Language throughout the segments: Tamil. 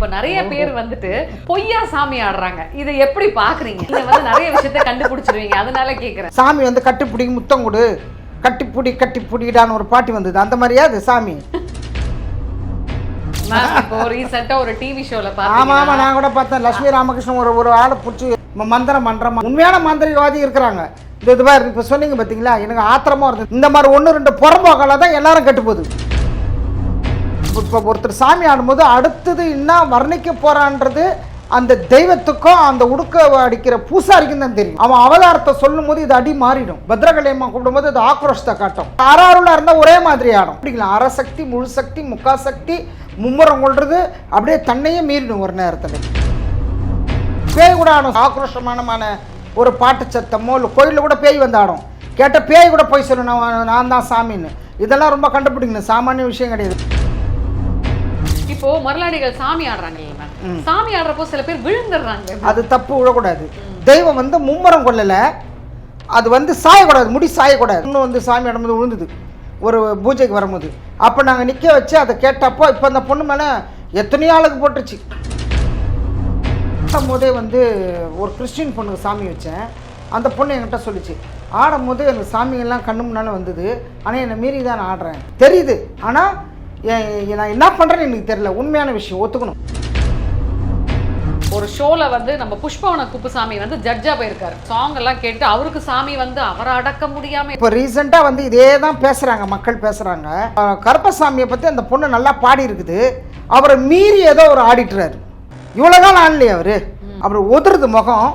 இப்ப நிறைய பேர் வந்துட்டு பொய்யா சாமி ஆடுறாங்க. இதை எப்படி பாக்குறீங்க? நீங்க வந்து நிறைய விஷயத்த கண்டுபிடிச்சிருவீங்க. அதனால கேக்குறேன். சாமி வந்து கட்டிப்பிடி முத்தம் கொடு. கட்டிப்புடி கட்டிப்புடிடான்னு ஒரு பாட்டி வந்தது. அந்த மாதிரியா அது சாமி? மேம் இப்போ ரீசெண்டா ஒரு டிவி ஷோல ஆமா ஆமா பாத்தீங்கன்னா நான் கூட பார்த்தேன். லட்சுமி ராமகிருஷ்ணன் ஒரு ஒரு ஆளை பிடிச்சி மந்திரம் பண்றமா உண்மையான மந்திரவாதி இருக்கிறாங்க. இந்த இது மாதிரி இப்போ சொன்னீங்க பார்த்தீங்களா எனக்கு ஆத்திரமா இருந்தது இந்த மாதிரி ஒன்று ரெண்டு புறம்போக்கால தான் எல்லாரும் கெட்டு போகுது. இப்போ ஒருத்தர் சாமி ஆடும்போது அடுத்தது என்ன வர்ணிக்க போகிறான்றது அந்த தெய்வத்துக்கும் அந்த உடுக்க அடிக்கிற பூசாரிக்கும் தான் தெரியும். அவன் அவதாரத்தை சொல்லும் போது இது அடி மாறிடும். பத்ரகலியம்மா கூப்பிடும்போது அது ஆக்ரோஷத்தை காட்டும். அறாருளாக இருந்தால் ஒரே மாதிரி ஆடும். அப்படிங்களா? அறசக்தி முழு சக்தி முக்கா சக்தி மும்முரம் கொள்றது அப்படியே தன்னையே மீறிடும் ஒரு நேரத்தில். பேய் கூட ஆடும். ஆக்ரோஷமானமான ஒரு பாட்டு சத்தமோ இல்லை கோயிலில் கூட பேய் வந்து ஆடும். கேட்ட பேய் கூட போய் சொல்லணும். நான் தான் சாமின்னு. இதெல்லாம் ரொம்ப கண்டுபிடிக்கணும். சாமானிய விஷயம் கிடையாது. இப்போ மருளாடிகள் சாமி ஆடுறாங்கல்ல மேம் சாமி ஆடுறப்போ சில பேர் விழுந்துடுறாங்க. அது தப்பு விழக்கூடாது தெய்வம் வந்து மும்முரம் கொள்ளலை அது வந்து சாயக்கூடாது முடி சாயக்கூடாது. இன்னும் வந்து சாமி இடம்போது விழுந்தது. ஒரு பூஜைக்கு வரும்போது. அப்போ நாங்கள் நிற்க வச்சு அதை கேட்டப்போ இப்போ அந்த பொண்ணு மேலே எத்தனையோ ஆளுக்கு போட்டுருச்சு. ஆடும்போதே வந்து ஒரு கிறிஸ்டின் பொண்ணுக்கு சாமி வச்சேன். அந்த பொண்ணு என்கிட்ட சொல்லிச்சு ஆடும்போது எனக்கு சாமியெல்லாம் கண்ணு முன்னால் வந்தது. ஆனால் என்னை மீறி தான் நான் ஆடுறேன். தெரியுது. ஆனால் நான் என்ன பண்ணுறேன்னு எனக்கு தெரியல. உண்மையான விஷயம் ஒத்துக்கணும். ஒரு ஷோல வந்து நம்ம புஷ்பவன குப்புசாமி வந்து ஜட்ஜா போயிருக்காரு. சாங் எல்லாம் கேட்டு அவருக்கு சாமி வந்து அவரை அடக்க முடியாம இப்போ ரீசெண்டாக வந்து இதே தான் பேசுகிறாங்க மக்கள் பேசுகிறாங்க கருப்பசாமியை பற்றி அந்த பொண்ணு நல்லா பாடி இருக்குது அவரை மீறி ஏதோ ஒரு ஆடிட்டுறாரு. இவ்வளோ நாள் ஆடலையே அவர். அவர் உதிருது முகம்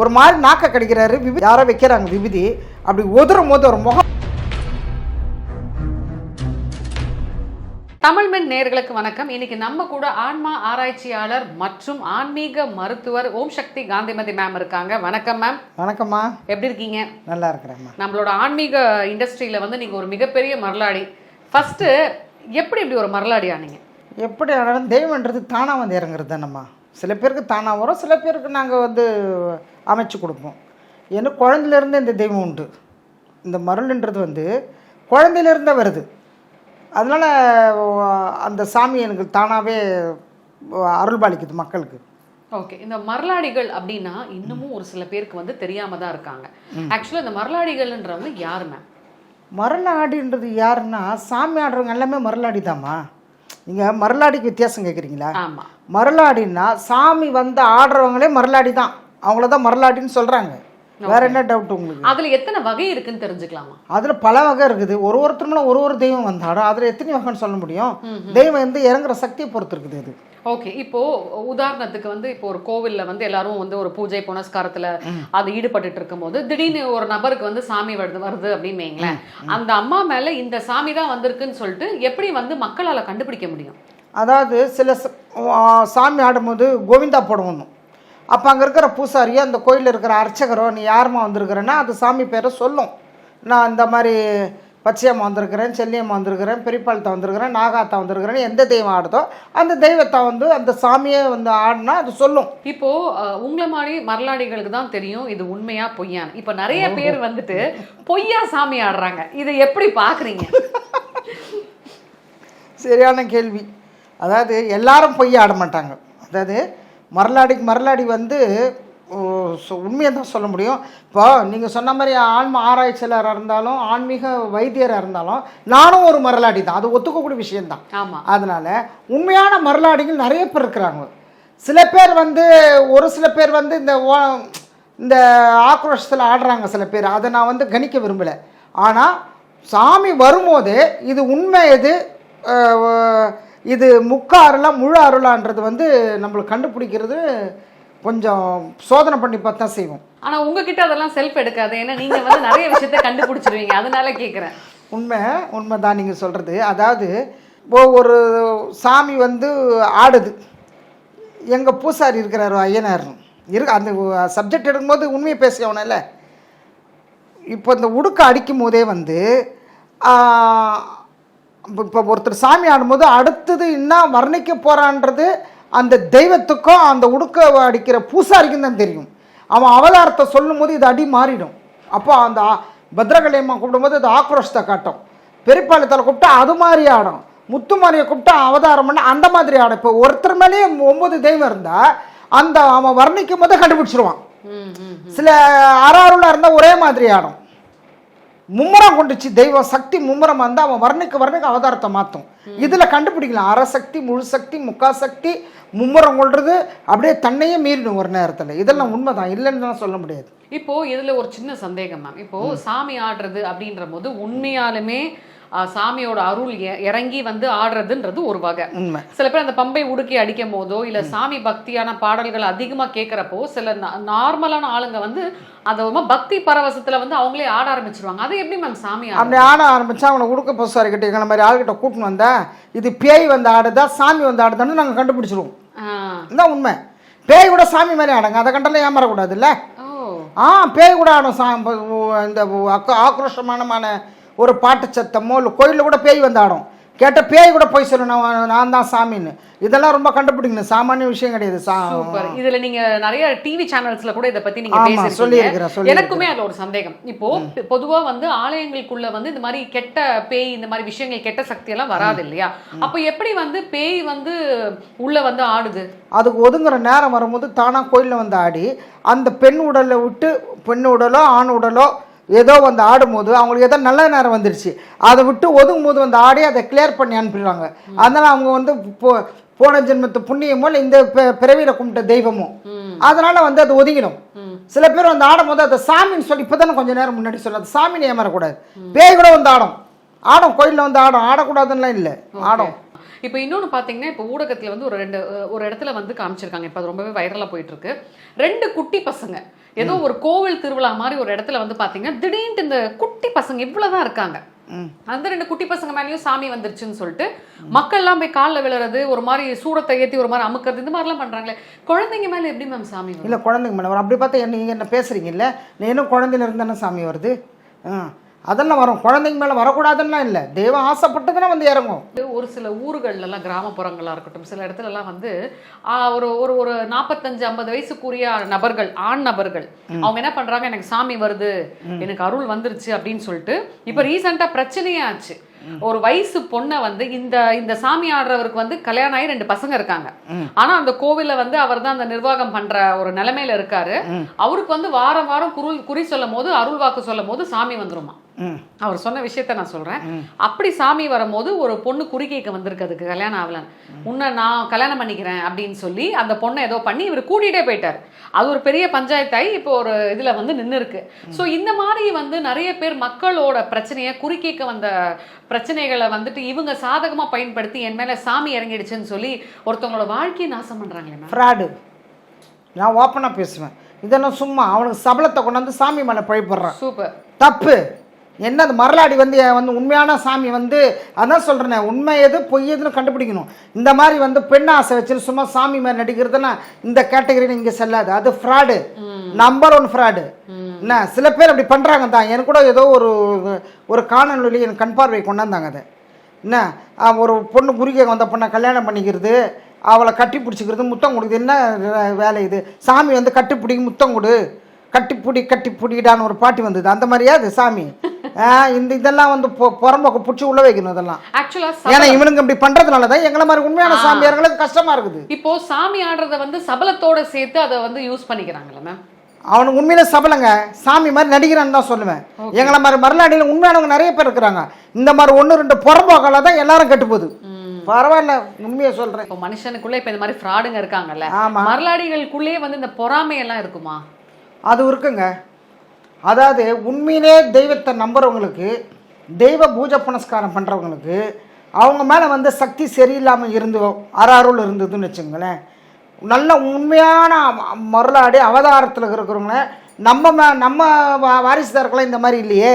ஒரு மாதிரி நாக்க கடிக்கிறாரு. விபி யாரோ வைக்கிறாங்க விபூதி. அப்படி உதிரும் போது ஒரு முகம் தமிழ்மென் நேர்களுக்கு வணக்கம். இன்னைக்கு நம்ம கூட ஆன்மா ஆராய்ச்சியாளர் மற்றும் ஆன்மீக மருத்துவர் ஓம் சக்தி காந்திமதி மேம் இருக்காங்க. வணக்கம் மேம் வணக்கம்மா. எப்படி இருக்கீங்க? நல்லா இருக்கிறேம்மா. நம்மளோட ஆன்மீக இண்டஸ்ட்ரியில வந்து நீங்க ஒரு மிகப்பெரிய மரலாடி. ஃபர்ஸ்ட் எப்படி இப்படி ஒரு மரலாடி ஆனீங்க எப்படி ஆனாலும் தெய்வன்றது தானாக வந்து இறங்குறது தானம்மா. சில பேருக்கு தானாக வரும் சில பேருக்கு நாங்கள் வந்து அமைச்சு கொடுப்போம். ஏன்னா குழந்தையிலேருந்து இந்த தெய்வம் உண்டு. இந்த மருள்ன்றது வந்து குழந்தையிலேருந்தே வருது. அதனால் அந்த சாமி எனக்கு தானாகவே அருள்பாலிக்குது மக்களுக்கு. ஓகே. இந்த மரலாடிகள் அப்படின்னா இன்னமும் ஒரு சில பேருக்கு வந்து தெரியாம தான் இருக்காங்க. ஆக்சுவலா இந்த மரலாடிகள்ன்றவங்க யாரு மேம் மரலாடின்றது யாருன்னா சாமி ஆடுறவங்க எல்லாமே மரலாடி தாம்மா. நீங்கள் மரலாடிக்கு வித்தியாசம் கேட்குறீங்களா ஆமா. மரலாடின்னா சாமி வந்து ஆடுறவங்களே மரலாடி தான். அவங்கள தான் மரலாடின்னு சொல்கிறாங்க வேற என்ன டவுட் உங்களுக்கு? அதுல எத்தனை வகை இருக்குன்னு தெரிஞ்சுக்கலாமா? அதில் பல வகை இருக்குது. ஒரு ஒருத்தருமே ஒரு ஒரு தெய்வம் வந்தாடும் அதில் எத்தனை வகைன்னு சொல்ல முடியும்? தெய்வம் வந்து இறங்குற சக்தியை பொறுத்து இருக்குது அது ஓகே இப்போ உதாரணத்துக்கு வந்து இப்போ ஒரு கோவில்ல வந்து எல்லாரும் வந்து ஒரு பூஜை புனஸ்காரத்துல அது ஈடுபட்டுட்டு இருக்கும்போது திடீர்னு ஒரு நபருக்கு வந்து சாமி வருது வருது அப்படின்னு வைங்களேன். அந்த அம்மா மேல இந்த சாமி தான் வந்திருக்குன்னு சொல்லிட்டு எப்படி வந்து மக்களால கண்டுபிடிக்க முடியும்? அதாவது சில சாமி ஆடும்போது கோவிந்தா போடணும். அப்போ அங்கே இருக்கிற பூசாரியோ அந்த கோயிலில் இருக்கிற அர்ச்சகரோ நீ யாரும்மா வந்திருக்கிறேன்னா அது சாமி பேரை சொல்லும். நான் இந்த மாதிரி பச்சையம்மா வந்திருக்கிறேன் செல்லியம்மா வந்திருக்கிறேன் பெரியப்பாளத்தை வந்திருக்கிறேன் நாகாத்தா வந்திருக்கிறேன் எந்த தெய்வம் ஆடுதோ அந்த தெய்வத்தை வந்து அந்த சாமியே வந்து ஆடினா அது சொல்லும். இப்போ உங்களை மாதிரி மரலாடிகளுக்கு தான் தெரியும் இது உண்மையா பொய்யான்னு. இப்போ நிறைய பேர் வந்துட்டு பொய்யா சாமி ஆடுறாங்க. இதை எப்படி பாக்குறீங்க? சரியான கேள்வி. அதாவது எல்லாரும் பொய் ஆட மாட்டாங்க. அதாவது மரலாடிக்கு மரலாடி வந்து உண்மையை தான் சொல்ல முடியும். இப்போ நீங்கள் சொன்ன மாதிரி ஆன்ம ஆராய்ச்சியாளராக இருந்தாலும் ஆன்மீக வைத்தியராக இருந்தாலும் நானும் ஒரு மரலாடி தான் அது ஒத்துக்கக்கூடிய விஷயம்தான். ஆமா. அதனால் உண்மையான மரலாடிகள் நிறைய பேர் இருக்கிறாங்க. சில பேர் வந்து ஒரு சில பேர் வந்து இந்த இந்த ஆக்ரோஷத்தில் ஆடுறாங்க சில பேர். அதை நான் வந்து கணிக்க விரும்பலை. ஆனால் சாமி வரும்போது இது உண்மை எது இது முக்க அருளா முழு அருளான்றது வந்து நம்மளுக்கு கண்டுபிடிக்கிறது கொஞ்சம் சோதனை பண்ணி பார்த்து செய்வோம். ஆனா உங்ககிட்ட அதெல்லாம் செல்ஃப் எடுக்காது. ஏன்னா நீங்க வந்து நிறைய விஷயத்த கண்டுபிடிச்சிருவீங்க. அதனால கேக்குறேன். உண்மை உண்மை தான் நீங்கள் சொல்கிறது அதாவது இப்போ ஒரு சாமி வந்து ஆடுது. எங்கள் பூசாரி இருக்கிறாரு ஐயனார். இருக்கு அந்த சப்ஜெக்ட் எடுக்கும்போது உண்மையை பேசியவனல்ல இப்போ இந்த உடுக்க அடிக்கும் போதே வந்து இப்போ ஒருத்தர் சாமி ஆடும்போது அடுத்தது என்ன வர்ணிக்க போகிறான்றது அந்த தெய்வத்துக்கும் அந்த உடுக்க அடிக்கிற பூசாரிக்கும் தான் தெரியும். அவன் அவதாரத்தை சொல்லும் போது இது அடி மாறிடும். அப்போ அந்த பத்ரகாளியம்மா கூப்பிடும்போது அது ஆக்ரோஷத்தை காட்டும். பெரியப்பாளையத்தில் கூப்பிட்டா அது மாதிரி ஆடும். முத்துமாரியை கூப்பிட்டு அவதாரம் பண்ண அந்த மாதிரி ஆடும். இப்போ ஒருத்தர் மேலேயே ஒன்பது தெய்வம் இருந்தால் அந்த அவன் வர்ணிக்கும் போதே கண்டுபிடிச்சிருவான். சில அறாருல இருந்தால் ஒரே மாதிரி ஆடும். மும்முரம் கொண்டுச்சு. தெய்வம் சக்தி மும்முரம் வந்து அவன் வர்ணுக்கு வர்ணிக்க அவதாரத்தை மாற்றும் இதில் கண்டுபிடிக்கலாம். அறசக்தி முழு சக்தி முக்கா சக்தி மும்முரம் கொள்றது அப்படியே தன்னையே மீறிடும் ஒரு நேரத்தில். இதெல்லாம் உண்மைதான். இல்லைன்னு தான் சொல்ல முடியாது. இப்போ இதுல ஒரு சின்ன சந்தேகம் மேம் இப்போ சாமி ஆடுறது அப்படின்ற போது உண்மையாலுமே சாமியோட அருள் இறங்கி வந்து ஆடுறதுன்றது ஒரு வகை. உண்மை. சில பேர் அந்த பம்பை உடுக்கி அடிக்கும் போதோ இல்ல சாமி பக்தியான பாடல்கள் அதிகமா கேட்கறப்போ சில நார்மலான ஆளுங்க வந்து அதை பக்தி பரவசத்துல வந்து அவங்களே ஆட ஆரம்பிச்சிருவாங்க. அது எப்படி மேம் சாமி? அப்படி ஆட ஆரம்பிச்சா அவனை உடுக்க பொசாரிக்கிட்ட எங்களை மாதிரி ஆள்கிட்ட கூட்டின்னு வந்தா இது பேய் வந்து ஆடுதா சாமி வந்து ஆடுதான்னு நாங்கள் கண்டுபிடிச்சிருவோம். இதுதான் உண்மை. பேய் கூட சாமி மாதிரி ஆடுங்க அதை கண்டெல்லாம் ஏமாறக்கூடாதுல்ல? ஆ பேய் கூட ஆடும் சா இந்த ஆக்ரோஷமானமான ஒரு பாட்டு சத்தமோ இல்லை கோயிலில் கூட பேய் வந்து ஆடும். கேட்ட பேய் கூட போய் சொல்லணும் நான் தான் சாமின்னு. இதெல்லாம் ரொம்ப கண்டுபிடிக்கணும். சாமானிய விஷயம் கிடையாது. சா இதுல நீங்க நிறைய டிவி சேனல்ஸ்ல கூட இத பத்தி நீங்க பேசிருக்கீங்க. எனக்குமே அதுல ஒரு சந்தேகம். இப்போ பொதுவா வந்து ஆலயங்களுக்குள்ள வந்து இந்த மாதிரி கெட்ட பேய் இந்த மாதிரி விஷயங்கள் கெட்ட சக்தி எல்லாம் வராது இல்லையா? அப்ப எப்படி வந்து பேய் வந்து உள்ள வந்து ஆடுது? அதுக்கு ஒதுங்குற நேரம் வரும்போது தானாக கோயிலில் வந்து ஆடி அந்த பெண் உடலை விட்டு பெண் உடலோ ஆண் உடலோ ஏதோ வந்து ஆடும்போது அவங்களுக்கு ஏதோ நல்ல நேரம் வந்துருச்சு. அதை விட்டு ஒதுங்கும் போது வந்து ஆடி அதை கிளியர் பண்ணி அனுப்பிடுவாங்க அதனால் அவங்க வந்து போ போன ஜென்மத்து புண்ணியமோ இல்லை இந்த பிறவியில கும்பிட்ட தெய்வமோ. அதனால வந்து அது ஒதுங்கிடும். சில பேர் வந்து ஆடும்போது அதை சாமின்னு சொல்லி இப்போ தானே கொஞ்சம் நேரம் முன்னாடி சொல்ல அது சாமின்னு ஏமாறக்கூடாது. பேய் கூட வந்து ஆடும். ஆடும் கோயிலில் வந்து ஆடும். ஆடக்கூடாதுன்னுலாம் இல்லை. ஆடும். இப்போ இன்னொன்று பார்த்தீங்கன்னா இப்போ ஊடகத்தில் வந்து ஒரு ரெண்டு ஒரு இடத்துல வந்து காமிச்சிருக்காங்க. இப்போ அது ரொம்பவே வைரலாக போயிட்டு இருக்கு. ரெண்டு குட்டி பசங்க. ஏதோ ஒரு கோவில் திருவிழா மாதிரி ஒரு இடத்துல வந்து பார்த்தீங்கன்னா திடீர்னு இந்த குட்டி பசங்க இவ்வளோதான் இருக்காங்க. அந்த ரெண்டு குட்டி பசங்க மேலேயும் சாமி வந்துருச்சுன்னு சொல்லிட்டு மக்கள்லாம் போய் காலில் விழுறது ஒரு மாதிரி சூடத்தை ஏற்றி ஒரு மாதிரி அமுக்கிறது இந்த மாதிரிலாம் பண்ணுறாங்களே குழந்தைங்க மேலே எப்படி மேம் சாமி இல்லை குழந்தைங்க வரும். அப்படி பார்த்தா என்ன நீங்கள் என்ன பேசுகிறீங்கல்ல நீ இன்னும் குழந்தையில இருந்தானே சாமி வருது? ஆ. அதெல்லாம் வரும். குழந்தைங்க மேலே வரக்கூடாதுன்னா இல்லை. தெய்வம் ஆசைப்பட்டதுன்னா வந்து இறங்கும். ஒரு சில ஊர்கள்லாம் கிராமப்புறங்களா இருக்கட்டும் சில இடத்துலலாம் வந்து ஒரு ஒரு ஒரு நாற்பத்தஞ்சு ஐம்பது வயசுக்குரிய நபர்கள் ஆண் நபர்கள் அவங்க என்ன பண்றாங்க? எனக்கு சாமி வருது. எனக்கு அருள் வந்துருச்சு அப்படின்னு சொல்லிட்டு இப்போ ரீசெண்டா பிரச்சனையே ஆச்சு. ஒரு வயசு பொண்ணை வந்து இந்த இந்த சாமி ஆடுறவருக்கு வந்து கல்யாணம் ஆகி ரெண்டு பசங்க இருக்காங்க. ஆனா அந்த கோவில்ல வந்து அவர் தான் அந்த நிர்வாகம் பண்ற ஒரு நிலைமையில இருக்காரு. அவருக்கு வந்து வாரம் வாரம் குருள் குறி சொல்லும் போது அருள் வாக்கு சொல்லும் போது சாமி வந்துருமா? அவர் சொன்ன விஷயத்த நான் சொல்றேன். அப்படி சாமி வரும்போது ஒரு பொண்ணு குறி கேட்க வந்திருக்கு அதுக்கு கல்யாணம் ஆகலன்னு. உன்னை நான் கல்யாணம் பண்ணிக்கிறேன் அப்படின்னு சொல்லி அந்த பொண்ணை ஏதோ பண்ணி இவர் கூட்டிகிட்டே போயிட்டார். அது ஒரு பெரிய பஞ்சாயத்தாயி இப்போ ஒரு இதுல வந்து நின்று இருக்கு ஸோ இந்த மாதிரி வந்து நிறைய பேர் மக்களோட பிரச்சனையை குறி கேட்க வந்த பிரச்சனைகளை வந்துட்டு இவங்க சாதகமா பயன்படுத்தி என் மேல சாமி இறங்கிடுச்சுன்னு சொல்லி ஒருத்தவங்களோட வாழ்க்கையை நாசம் பண்றாங்களே மேம் ஃப்ராடு நான் ஓப்பனாக பேசுவேன். இதெல்லாம் சும்மா அவனுக்கு சபலத்தை கொண்டாந்து சாமி மேலே பழிப்படுறான் சூப்பர் தப்பு. என்னது மரலாடி வந்து வந்து உண்மையான சாமி வந்து அதான் சொல்கிறேனே உண்மை எது பொய் எதுன்னு கண்டுபிடிக்கணும். இந்த மாதிரி வந்து பெண் ஆசை வச்சுன்னு சும்மா சாமி மாதிரி நடிக்கிறதுனா இந்த கேட்டகரியில் இங்கே செல்லாது. அது ஃப்ராடு நம்பர் ஒன் ஃப்ராடு என்ன சில பேர் அப்படி பண்ணுறாங்க தான். எனக்கு கூட ஏதோ ஒரு ஒரு காணொலி எனக்கு கண் பார்வை கொண்டாந்தாங்க அதை. என்ன ஒரு பொண்ணு குறுகிய வந்த பொண்ணை கல்யாணம் பண்ணிக்கிறது அவளை கட்டி பிடிச்சிக்கிறது முத்தம் கொடுக்குது. என்ன வேலை இது? சாமி வந்து கட்டி பிடிக்கு முத்தம் கொடு. கட்டி பிடி கட்டி பிடிக்கிட்டான்னு ஒரு பாட்டி வந்தது. அந்த மாதிரியா அது சாமி? இந்த இதெல்லாம் வந்து புறம்போக்கு பிடிச்சி உள்ள வைக்கணும் இதெல்லாம். ஆக்சுவலா ஏன்னா இவனுங்க இப்படி பண்றதுனால தான் எங்களை மாதிரி உண்மையான சாமியார்களுக்கு கஷ்டமா இருக்குது. இப்போ சாமி ஆடுறத வந்து சபலத்தோட சேர்த்து அதை வந்து யூஸ் பண்ணிக்கிறாங்கல்ல மேம் அவனுக்கு உண்மையில சபலங்க. சாமி மாதிரி நடிக்கிறான்னு தான் சொல்லுவேன். எங்களை மாதிரி மறுநாடியில் உண்மையானவங்க நிறைய பேர் இருக்கிறாங்க. இந்த மாதிரி ஒன்று ரெண்டு புறம்போக்கால தான் எல்லாரும் கெட்டு போகுது பரவாயில்ல உண்மையை சொல்றேன். இப்போ மனுஷனுக்குள்ள இப்ப இந்த மாதிரி ஃப்ராடுங்க இருக்காங்கல்ல. ஆமா. மரலாடிகளுக்குள்ளே வந்து இந்த பொறாமை எல்லாம் இருக்குமா? அது இருக்குங்க. அதாவது உண்மையிலே தெய்வத்தை நம்புறவங்களுக்கு தெய்வ பூஜை புனஸ்காரம் பண்ணுறவங்களுக்கு அவங்க மேலே வந்து சக்தி சரியில்லாமல் இருந்து அறாருள் இருந்ததுன்னு வச்சுங்களேன் நல்ல உண்மையான மருளாடி அவதாரத்தில் இருக்கிறவங்க நம்ம மே நம்ம வாரிசுதார்களாம் இந்த மாதிரி இல்லையே?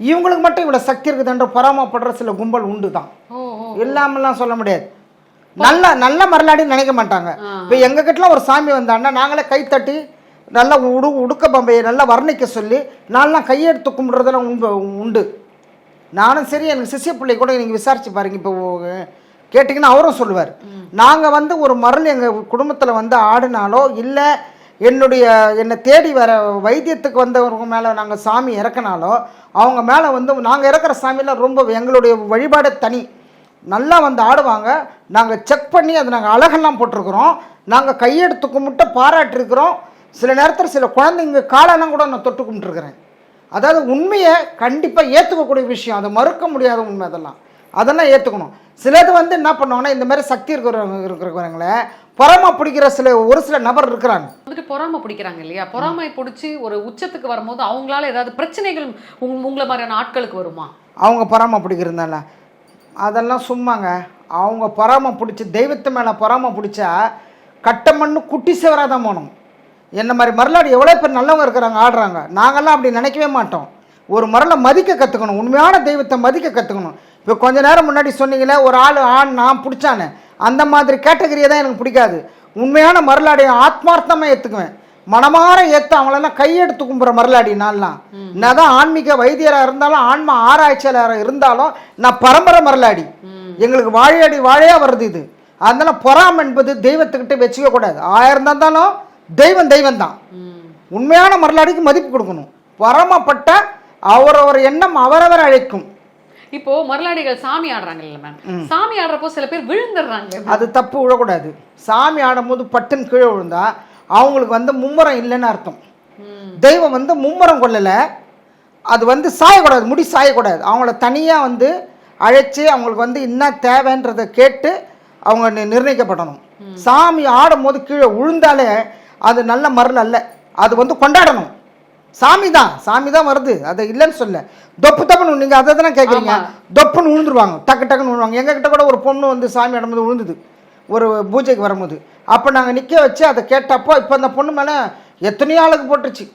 இவங்களுக்கு மட்டும் இவ்வளோ சக்தி இருக்குதுன்ற பொறாமப்படுற சில கும்பல் உண்டு தான் இல்லாமலாம் சொல்ல முடியாது. நல்ல நல்ல மரலாடின்னு நினைக்க மாட்டாங்க. இப்போ எங்கள் கிட்டலாம் ஒரு சாமி வந்தான்னா நாங்களே கைத்தட்டி நல்லா உடு உடுக்க பம்பையை நல்லா வர்ணிக்க சொல்லி நான்லாம் கையெடுத்து கும்பிட்றதெல்லாம் உண்டு உண்டு. நானும் சரி எனக்கு சிசிய பிள்ளை கூட நீங்கள் விசாரிச்சு பாருங்க இப்போ கேட்டிங்கன்னா அவரும் சொல்லுவார். நாங்கள் வந்து ஒரு மருள் எங்கள் குடும்பத்தில் வந்து ஆடினாலோ இல்லை என்னுடைய என்னை தேடி வர வைத்தியத்துக்கு வந்தவங்க மேலே நாங்கள் சாமி இறக்குனாலோ அவங்க மேலே வந்து நாங்கள் இறக்குற சாமியில் ரொம்ப எங்களுடைய வழிபாடு தனி. நல்லா வந்து ஆடுவாங்க. நாங்கள் செக் பண்ணி அதை நாங்கள் அழகெல்லாம் போட்டிருக்கிறோம். நாங்கள் கையெடுத்து கும்பிட்டு பாராட்டிருக்கிறோம். சில நேரத்தில் சில குழந்தைங்க காலெல்லாம் கூட நான் தொட்டு கும்பிட்டுருக்கிறேன். அதாவது உண்மையை கண்டிப்பாக ஏற்றுக்கக்கூடிய விஷயம். அதை மறுக்க முடியாத உண்மை அதெல்லாம். அதெல்லாம் ஏற்றுக்கணும் சிலது வந்து என்ன பண்ணுவாங்கன்னா இந்த மாதிரி சக்தி இருக்கிறவங்க இருக்கிறவங்கள புறமா பிடிக்கிற சில ஒரு சில நபர் இருக்கிறாங்க. வந்துட்டு பொறாமை பிடிக்கிறாங்க இல்லையா? பொறாமை பிடிச்சி ஒரு உச்சத்துக்கு வரும்போது அவங்களால ஏதாவது பிரச்சனைகள் உங்க- உங்களை மாதிரியான ஆட்களுக்கு வருமா? அவங்க பொறாம பிடிக்கிறதுனால. அதெல்லாம் சும்மாங்க. அவங்க பொறாம பிடிச்சி தெய்வத்து மேலே பொறாம பிடிச்சா கட்ட மண்ணு குட்டி சிவராக தான் போகணும். என்ன மாதிரி மரலாடி எவ்வளோ பேர் நல்லவங்க இருக்கிறாங்க ஆடுறாங்க. நாங்கள்லாம் அப்படி நினைக்கவே மாட்டோம். ஒரு மரலை மதிக்க கற்றுக்கணும் உண்மையான தெய்வத்தை மதிக்க கற்றுக்கணும் இப்போ கொஞ்ச நேரம் முன்னாடி சொன்னீங்களே ஒரு ஆள் ஆண் நான் பிடிச்சானே. அந்த மாதிரி கேட்டகரியை தான் எனக்கு பிடிக்காது. உண்மையான மரலாடியை ஆத்மார்த்தமாக ஏற்றுக்குவேன் மனமார ஏற்று அவங்களெல்லாம் கையெடுத்து கும்புற மரலாடி நான்லாம். நான் தான் ஆன்மீக வைத்தியராக இருந்தாலும் ஆன்ம ஆராய்ச்சியாளராக இருந்தாலும் நான் பரம்பரை மரலாடி. எங்களுக்கு வாழையடி வாழையா வருது இது. அதனால பொறாமை என்பது தெய்வத்துக்கிட்ட வச்சுக்க கூடாது ஆயிரம் இருந்தாலும் தெய்வம் தெய்வம் தான். உண்மையான மரலாடிக்கு மதிப்பு கொடுக்கணும். பொறாமப்பட்ட அவரவர் எண்ணம் அவரவர் அழைக்கும். இப்போ மரலாடிகள் சாமி ஆடுறாங்க இல்ல மேம் சாமி ஆடுறப்போ சில பேர் விழுந்துடுறாங்க. அது தப்பு விழக்கூடாது சாமி ஆடும்போது பட்டுன்னு கீழே விழுந்தா அவங்களுக்கு வந்து மும்முரம் இல்லைன்னு அர்த்தம். தெய்வம் வந்து மும்முரம் கொள்ளலை அது வந்து சாயக்கூடாது முடி சாயக்கூடாது. அவங்கள தனியாக வந்து அழைச்சி அவங்களுக்கு வந்து என்ன தேவைன்றதை கேட்டு அவங்க நிர்ணயிக்கப்படணும். சாமி ஆடும்போது கீழே விழுந்தாலே அது நல்ல மருள் அல்ல. அது வந்து கொண்டாடணும். சாமி தான். சாமி தான் வருது. அது இல்லைன்னு சொல்ல தொப்பு தப்புன்னு நீங்கள் அதை தானே கேட்குறீங்க. தொப்புன்னு விழுந்துருவாங்க டக்கு டக்குன்னு விழுவாங்க எங்ககிட்ட கூட ஒரு பொண்ணு வந்து சாமி ஆடும்போது விழுந்தது ஒரு பூஜைக்கு வரும்போது. அப்போ நாங்கள் நிற்க வச்சு அதை கேட்டப்போ இப்போ அந்த பொண்ணு மேலே எத்தனையோ ஆளுக்கு போட்டுருச்சு.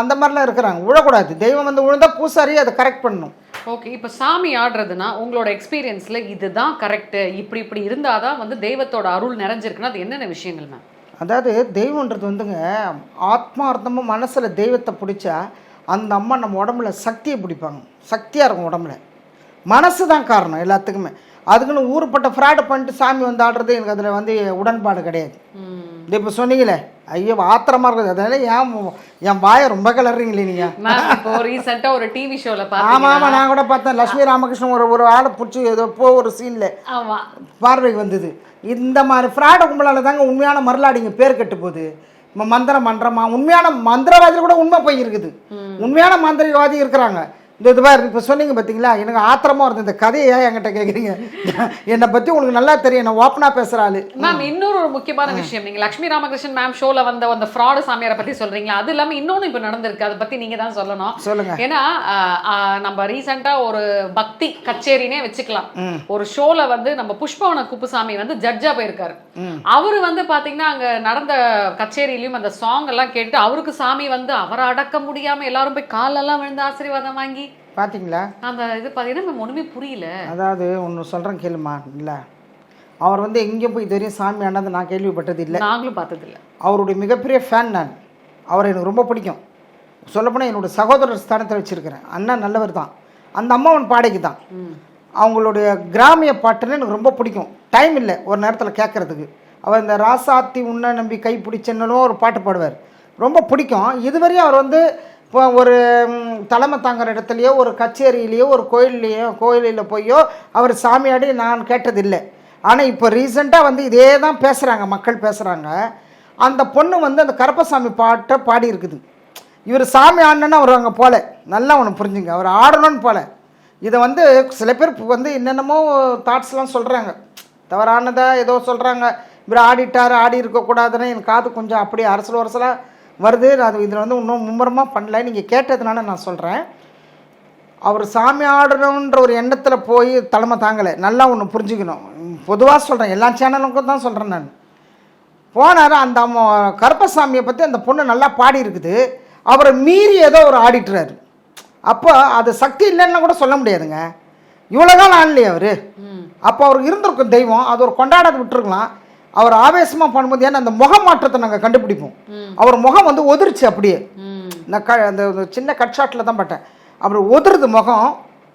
அந்த மாதிரிலாம் இருக்கிறாங்க. விழக்கூடாது. தெய்வம் வந்து விழுந்தா பூசாரி அதை கரெக்ட் பண்ணணும். ஓகே இப்போ சாமி ஆடுறதுன்னா உங்களோட எக்ஸ்பீரியன்ஸ்ல இதுதான் கரெக்ட் இப்படி இப்படி இருந்தாதான் வந்து தெய்வத்தோட அருள் நிறைஞ்சிருக்குன்னா அது என்னென்ன விஷயங்கள் மேம் அதாவது தெய்வன்றது வந்துங்க ஆத்மார்த்தமாக மனசில் தெய்வத்தை பிடிச்சா அந்த அம்மா நம்ம உடம்புல சக்தியை பிடிப்பாங்க. சக்தியாக இருக்கும் உடம்புல. மனசு தான் காரணம் எல்லாத்துக்குமே. அதுக்குன்னு ஊருப்பட்ட ஃப்ராடு பண்ணிட்டு சாமி வந்து ஆடுறது எனக்கு அதில் வந்து உடன்பாடு கிடையாது. இது இப்போ சொன்னீங்களே ஐயோ ஆத்திரமா இருக்குது. அதனால ஏன் என் வாயை ரொம்ப கிளறீங்களே நீங்கள் மேம் இப்போ ரீசெண்டா ஒரு டிவி ஷோல ஆமாம் ஆமாம் நான் கூட பார்த்தேன். லட்சுமி ராமகிருஷ்ணன் ஒரு ஒரு ஆளை பிடிச்சி ஏதோ போ ஒரு சீனில் ஆமா. பார்வைக்கு வந்தது. இந்த மாதிரி ஃப்ராட கும்பலால் தாங்க உண்மையான மரலாடிங்க பேர் கெட்டு போகுது. மந்திரம் மன்றமா? உண்மையான மந்திரவாதியில் கூட உண்மை போய் இருக்குது. உண்மையான மந்திரவாதி இருக்கிறாங்க. இந்த இது மாதிரி இப்போ சொன்னீங்க பார்த்தீங்களா எனக்கு ஆத்திரமா இருந்தது. இந்த கதையை ஏன் என்கிட்ட கேட்குறீங்க என்னை பற்றி உங்களுக்கு நல்லா தெரியும். நான் ஓப்பனாக பேசுகிற ஆளு. மேம் இன்னொரு ஒரு முக்கியமான விஷயம். நீங்க லட்சுமி ராமகிருஷ்ணன் மேம் ஷோல வந்த அந்த ஃப்ராடு சாமியாரை பத்தி சொல்றீங்களா? அது இல்லாம இன்னொன்னு இப்ப நடந்திருக்கு. அதை பத்தி நீங்க தான் சொல்லணும். சொல்லுங்க. ஏன்னா நம்ம ரீசெண்டா ஒரு பக்தி கச்சேரினே வச்சுக்கலாம். ஒரு ஷோல வந்து நம்ம புஷ்பவன குப்புசாமி வந்து ஜட்ஜா போயிருக்காரு. அவரு வந்து பாத்தீங்கன்னா அங்க நடந்த கச்சேரியிலயும் அந்த சாங் எல்லாம் கேட்டு அவருக்கு சாமி வந்து அவரை அடக்க முடியாம எல்லாரும் போய் காலெல்லாம் விழுந்து ஆசீர்வாதம் வாங்கி பார்த்தீங்களா அந்த இது பாத்தீங்கன்னா மேம் ஒண்ணுமே புரியல. அதாவது ஒன்று சொல்கிறேன் கேளுமா இல்லை? அவர் வந்து எங்கேயும் போய் இது வரையும் சாமி ஆனது நான் கேள்விப்பட்டது இல்லை நாங்களும் பார்த்தது இல்ல அவருடைய மிகப்பெரிய ஃபேன் நான். அவரை எனக்கு ரொம்ப பிடிக்கும். சொல்லப்போனால் என்னோட சகோதரர் ஸ்தானத்தில் வச்சுருக்கிறேன். அண்ணா நல்லவர் தான். அந்த அம்மாவன் பாடைக்கு தான். அவங்களுடைய கிராமிய பாட்டுன்னு எனக்கு ரொம்ப பிடிக்கும். டைம் இல்லை ஒரு நேரத்தில் கேட்குறதுக்கு அவர் இந்த ராசாத்தி உன்னை நம்பி கை பிடிச்சன்னு ஒரு பாட்டு பாடுவார். ரொம்ப பிடிக்கும். இதுவரையும் அவர் வந்து இப்போ ஒரு தலைமை தாங்குற இடத்துலையோ ஒரு கச்சேரியிலையோ ஒரு கோயில்லையோ கோயிலில் போயோ அவர் சாமியாடி நான் கேட்டதில்லை. ஆனால் இப்போ ரீசெண்டாக வந்து இதே தான் பேசுகிறாங்க மக்கள் பேசுகிறாங்க அந்த பொண்ணு வந்து அந்த கருப்பசாமி பாட்டை பாடி இருக்குது இவர் சாமி ஆடணுன்னு அவர் அங்கே போல. நல்லா ஒன்று புரிஞ்சுங்க அவர் ஆடணும்னு போல. இதை வந்து சில பேர் வந்து என்னென்னமோ தாட்ஸ்லாம் சொல்கிறாங்க தவறானதாக ஏதோ சொல்கிறாங்க இவர் ஆடிட்டார் ஆடி இருக்கக்கூடாதுன்னு எனக்கு காது கொஞ்சம் அப்படியே அரசல் அரசலாக வருது. அது இதில் வந்து இன்னும் மும்முரமாக பண்ணல. நீங்கள் கேட்டதுனால நான் சொல்கிறேன் அவர் சாமி ஆடணுன்ற ஒரு எண்ணத்தில் போய் தலைமை தாங்கலை. நல்லா ஒன்று புரிஞ்சுக்கணும். பொதுவாக சொல்கிறேன் எல்லா சேனலுக்கும் தான் சொல்கிறேன் நான். போனார் அந்த அம்மா கருப்பசாமியை பற்றி அந்த பொண்ணு நல்லா பாடி இருக்குது அவரை மீறி ஏதோ ஒரு ஆடிட்டுறாரு. அப்போ அது சக்தி இல்லைன்னு கூட சொல்ல முடியாதுங்க. இவ்வளோ காலம் ஆடலையே அவர். அப்போ அவருக்கு இருந்திருக்கும் தெய்வம். அது ஒரு கொண்டாடாத விட்டுருக்கலாம். அவர் ஆவேசமாக பண்ணும்போது ஏன்னா அந்த முக மாற்றத்தை நாங்கள் கண்டுபிடிப்போம். அவர் முகம் வந்து ஒதிர்ச்சு அப்படியே. நான் க அந்த சின்ன கட் ஷாட்டில் தான் பட்டேன். அப்படி ஒதுருது முகம்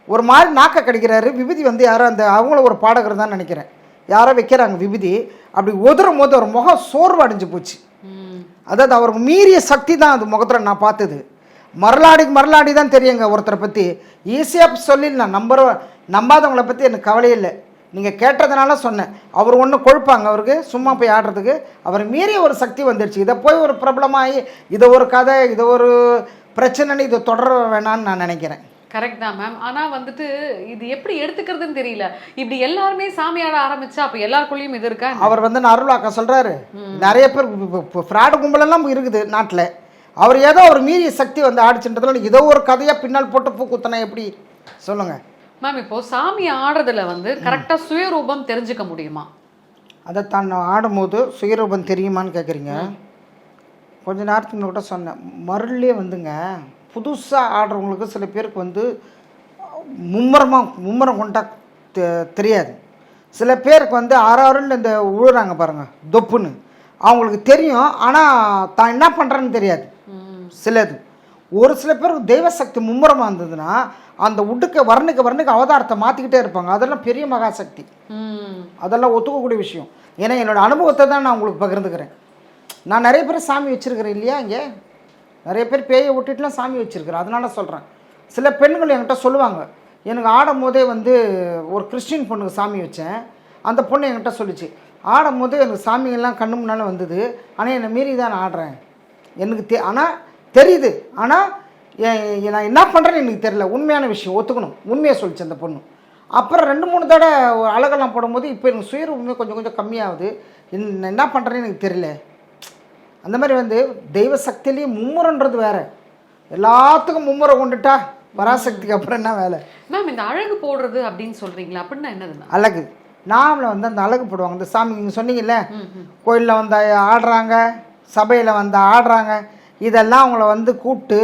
ஒரு மாதிரி நாக்க கடிக்கிறாரு. விபூதி வந்து யாரோ அந்த அவங்கள ஒரு பாடகர் தான் நினைக்கிறேன். யாரோ வைக்கிறாங்க விபூதி. அப்படி ஒதுரும் போது ஒரு முகம் சோர்வு அடைஞ்சு போச்சு. அதாவது அவருக்கு மீறிய சக்தி தான் அது முகத்தில் நான் பார்த்தது. மரலாடிக்கு மரலாடி தான் தெரியுங்க ஒருத்தரை பற்றி ஈஸியாக சொல்லிடலாம் நம்பர் நம்பாதவங்கள பற்றி எனக்கு கவலையே இல்லை. நீங்கள் கேட்டதுனால சொன்னேன். அவர் ஒன்று கொழுப்பாங்க அவருக்கு சும்மா போய் ஆடுறதுக்கு. அவர் மீறிய ஒரு சக்தி வந்துடுச்சு இதை போய் ஒரு பிரபலமாகி இதை ஒரு கதை இதை ஒரு பிரச்சனைன்னு இதை தொடர வேணான்னு நான் நினைக்கிறேன். கரெக்ட் தான் மேம் ஆனா வந்துட்டு இது எப்படி எடுத்துக்கிறதுன்னு தெரியல. இப்படி எல்லாருமே சாமியாட ஆரம்பிச்சா அப்ப எல்லாருக்குள்ளயும் இது இருக்கா? அவர் வந்து நான் அருளாக்கா சொல்கிறாரு நிறைய பேர் ஃப்ராடு கும்பலெல்லாம் இருக்குது நாட்டில். அவர் ஏதோ ஒரு மீறிய சக்தி வந்து ஆடிச்சுன்றதுல ஏதோ ஒரு கதையாக பின்னால் போட்டு பூ குத்தினா எப்படி? சொல்லுங்கள் மேம் இப்போ சாமி ஆடுறதுல வந்து கரெக்டா சுயரூபம் தெரிஞ்சுக்க முடியுமா? அதை தான் ஆடும்போது சுயரூபம் தெரியுமான்னு கேட்குறீங்க கொஞ்ச நேரத்துக்கு முன்ன கூட சொன்னேன். மருள்லே வந்துங்க புதுசாக ஆடுறவங்களுக்கு சில பேருக்கு வந்து மும்மரமாக மும்மரம் கொண்டா தெரியாது. சில பேருக்கு வந்து ஆறாறுன்னு இந்த உழுறாங்க பாருங்கள் தொப்புன்னு. அவங்களுக்கு தெரியும் ஆனால் தான் என்ன பண்ணுறேன்னு தெரியாது. சிலது. ஒரு சில பேருக்கு தெய்வ சக்தி மும்முரமாக இருந்ததுன்னா அந்த உடுக்க வர்ணிக்க வர்ணிக்க அவதாரத்தை மாற்றிக்கிட்டே இருப்பாங்க. அதெல்லாம் பெரிய மகாசக்தி. அதெல்லாம் ஒத்துக்கக்கூடிய விஷயம். ஏன்னா என்னோட அனுபவத்தை தான் நான் உங்களுக்கு பகிர்ந்துக்கிறேன். நான் நிறைய பேர் சாமி வச்சுருக்கிறேன் இல்லையா இங்கே? நிறைய பேர் பேயை விட்டுட்டுலாம் சாமி வச்சுருக்கிறேன் அதனால சொல்கிறேன் சில பெண்கள் என்கிட்ட சொல்லுவாங்க. எனக்கு ஆடும் போதே வந்து ஒரு கிறிஸ்டின் பொண்ணுக்கு சாமி வச்சேன். அந்த பொண்ணு என்கிட்ட சொல்லுச்சு. ஆடும் போது எனக்கு சாமியெல்லாம் கண்ணு முன்னால் வந்தது. ஆனால் என்னை மீறி தான் நான் ஆடுறேன். எனக்கு தெ ஆனால் தெரியுது. ஆனால் நான் என்ன பண்ணுறேன்னு எனக்கு தெரியல. உண்மையான விஷயம் ஒத்துக்கணும். உண்மையை சொல்லிச்சு அந்த பொண்ணு. அப்புறம் ரெண்டு மூணு தடவை ஒரு அழகெல்லாம் போடும்போது இப்போ எனக்கு சுயரூபமே கொஞ்சம் கொஞ்சம் கம்மியாகுது. என்ன என்ன பண்ணுறேன்னு எனக்கு தெரியல. அந்த மாதிரி வந்து தெய்வ சக்தியிலேயே மும்முரன்றது வேற. எல்லாத்துக்கும் மும்முறை கொண்டுட்டா பராசக்திக்கு அப்புறம் என்ன வேலை? மேம் இந்த அழகு போடுறது அப்படின்னு சொல்றீங்களா? அப்படின்னா என்னதுன்னா அழகு. நாமளை வந்து அந்த அழகு போடுவாங்க. இந்த சாமி நீங்கள் சொன்னீங்கல்ல. கோயிலில் வந்து ஆடுறாங்க சபையில் வந்து ஆடுறாங்க. இதெல்லாம் அவங்கள வந்து கூப்பிட்டு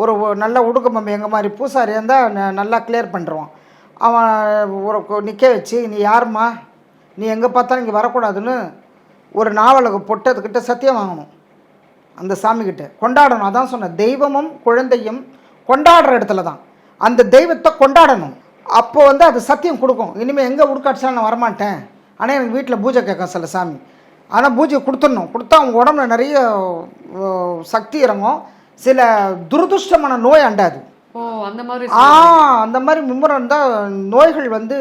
ஒரு நல்ல உடுக்கு பொம்மை எங்கள் மாதிரி பூசாரி இருந்தால் நல்லா கிளியர் பண்ணுறான் அவன் ஒரு நிற்க வச்சு நீ யாரும்மா? நீ எங்கே பார்த்தாலும் இங்கே வரக்கூடாதுன்னு ஒரு நாவலுக்கு பொட்டதுக்கிட்ட சத்தியம் வாங்கணும். அந்த சாமிக்கிட்ட கொண்டாடணும். அதான் சொன்னேன். தெய்வமும் குழந்தையும் கொண்டாடுற இடத்துல தான். அந்த தெய்வத்தை கொண்டாடணும். அப்போ வந்து அது சத்தியம் கொடுக்கும். இனிமேல் எங்கே உடுக்காட்சியாலும் நான் வரமாட்டேன். ஆனால் எனக்கு வீட்டில் பூஜை கேட்கும் சில சாமி. ஆனால் பூஜை கொடுத்துடணும். கொடுத்தா அவங்க உடம்புல நிறைய சக்தி இறங்கும். சில துரதுஷ்டமான நோய் அண்டாது. ஓ அந்த மாதிரி ஆ அந்த மாதிரி மும்முரம் இருந்தால் நோய்கள் வந்து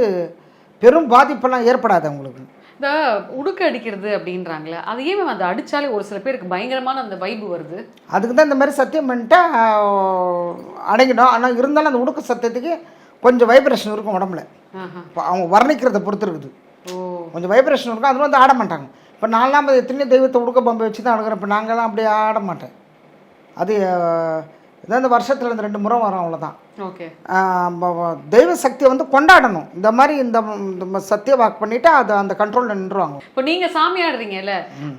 பெரும் பாதிப்பெல்லாம் ஏற்படாது அவங்களுக்கு. இந்த உடுக்க அடிக்கிறது அப்படின்றாங்களே அது ஏன் அதை அடிச்சாலே ஒரு சில பேருக்கு பயங்கரமான அந்த வைப்பு வருது? அதுக்கு தான் இந்த மாதிரி சத்தியம் பண்ணிட்டா அடங்கிடும். ஆனால் இருந்தாலும் அந்த உடுக்க சத்தியத்துக்கு கொஞ்சம் வைப்ரேஷன் இருக்கும் உடம்புல. அவங்க வர்ணிக்கிறத பொறுத்து இருக்குது. கொஞ்சம் வைப்ரேஷன் இருக்கும் அது வந்து ஆட மாட்டாங்க இப்போ நான்லாம் எத்தனையோ தெய்வத்தை உடுக்க பம்பை வச்சு தான் அடுக்கிறேன் இப்போ நாங்கள்லாம் அப்படியே ஆட மாட்டேன் அது இந்த வருஷத்தில் இந்த ரெண்டு முறை வரும் அவ்வளோதான் ஓகே. தெய்வ சக்தியை வந்து கொண்டாடணும். இந்த மாதிரி இந்த சத்திய வாக்கு பண்ணிட்டா அது அந்த கண்ட்ரோலில் நின்றுவாங்க இப்போ நீங்க சாமி ஆடுறீங்கல்ல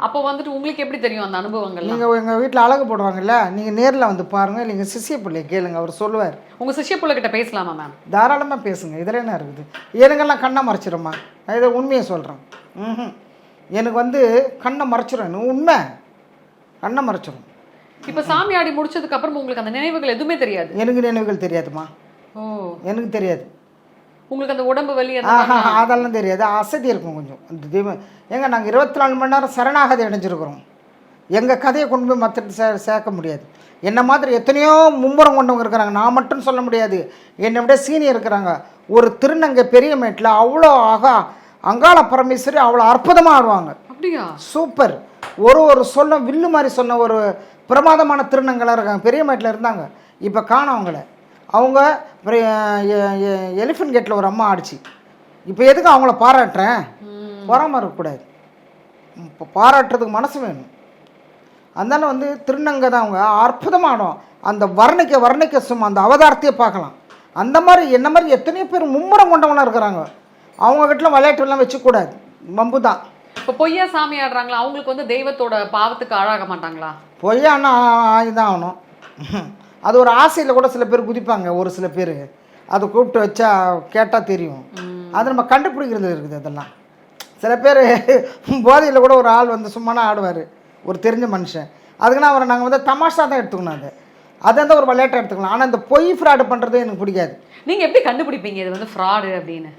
அப்போ வந்துட்டு உங்களுக்கு எப்படி தெரியும் அந்த அனுபவங்கள்லாம்? நீங்கள் எங்கள் வீட்டில் அழகு போடுவாங்கல்ல நீங்கள் நேரில் வந்து பாருங்கள் நீங்கள் சிசிய பிள்ளைய கேளுங்க அவர் சொல்லுவார். உங்க சிஷ்ய புள்ள கிட்ட பேசலாமா மேம் தாராளமாக பேசுங்க இதில் என்ன இருக்குது? எனக்கெல்லாம் கண்ணை மறைச்சிருமா? நான் இதை உண்மையை சொல்கிறேன் ம் எனக்கு வந்து கண்ணை மறைச்சிரும் எனக்கு உண்மை. கண்ணை மறைச்சிரும். இப்போ சாமி ஆடி முடிச்சதுக்கு அப்புறம் உங்களுக்கு அந்த நினைவுகள் எதுவுமே தெரியாது? எனக்கு நினைவுகள் தெரியாதுமா. ஓ. எனக்கு தெரியாது. உங்களுக்கு அந்த உடம்பு வலி அதெல்லாம் தெரியாது. அசதி இருக்கும் கொஞ்சம். அந்த தெய்வம் ஏங்க நாங்கள் இருபத்தி நாலு மணி நேரம் சரணாகதி அடைஞ்சிருக்கிறோம். எங்கள் கதையை கொண்டு போய் மற்ற சே சேர்க்க முடியாது. என்ன மாதிரி எத்தனையோ மும்முரம் கொண்டவங்க இருக்கிறாங்க. நான் மட்டும் சொல்ல முடியாது. என்னை விட சீனியர் இருக்கிறாங்க. ஒரு திருநங்கை பெரிய மேட்டில் அவ்வளோ ஆகா அங்காள பரமேஸ்வரி அவ்வளோ அற்புதமாக ஆடுவாங்க. அப்படியா? சூப்பர். ஒரு ஒரு சொன்ன வில்லு மாதிரி சொன்ன ஒரு பிரமாதமான திருநங்களாக இருக்காங்க. பெரிய மேட்டில் இருந்தாங்க. இப்போ காணோம் அவங்கள. அவங்க எலிஃபென்ட் கேட்டில் ஒரு அம்மா ஆடிச்சு. இப்போ எதுக்கு அவங்கள பாராட்டுறேன்? ம். பொறாம இருக்கக்கூடாது. இப்போ பாராட்டுறதுக்கு மனசு வேணும். அதனால வந்து திருநங்கை தான் அவங்க. அற்புதமாக ஆடும் அந்த வர்ணிக்க வர்ணிக்க சும்மா அந்த அவதாரத்தையே பார்க்கலாம். அந்த மாதிரி என்ன மாதிரி எத்தனையோ பேர் மும்முரம் கொண்டவங்களாக இருக்கிறாங்க. அவங்க கிட்டலாம் விளையாட்டுலாம் வச்சுக்கூடாது. மம்பு தான் இப்போ பொய்யா சாமி ஆடுறாங்களா? அவங்களுக்கு வந்து தெய்வத்தோட பாவத்துக்கு ஆளாக மாட்டாங்களா? பொய்யானா ஆகி தான் ஆகணும் அது ஒரு ஆசையில் கூட சில பேர் குதிப்பாங்க ஒரு சில பேர். அதை கூப்பிட்டு வச்சா கேட்டால் தெரியும். அது நம்ம கண்டுபிடிக்கிறது இருக்குது அதெல்லாம். சில பேர் போதையில் கூட ஒரு ஆள் வந்து சும்மானா ஆடுவார் ஒரு தெரிஞ்ச மனுஷன். அதுக்குன்னா அவரை நாங்கள் வந்து தமாஷா தான் எடுத்துக்கணும் அது. அதை வந்து ஒரு விளையாட்டை எடுத்துக்கலாம். ஆனால் இந்த பொய் ஃப்ராடு பண்ணுறது எனக்கு பிடிக்காது. நீங்க எப்படி கண்டுபிடிப்பீங்க இது வந்து ஃப்ராடு அப்படின்னு?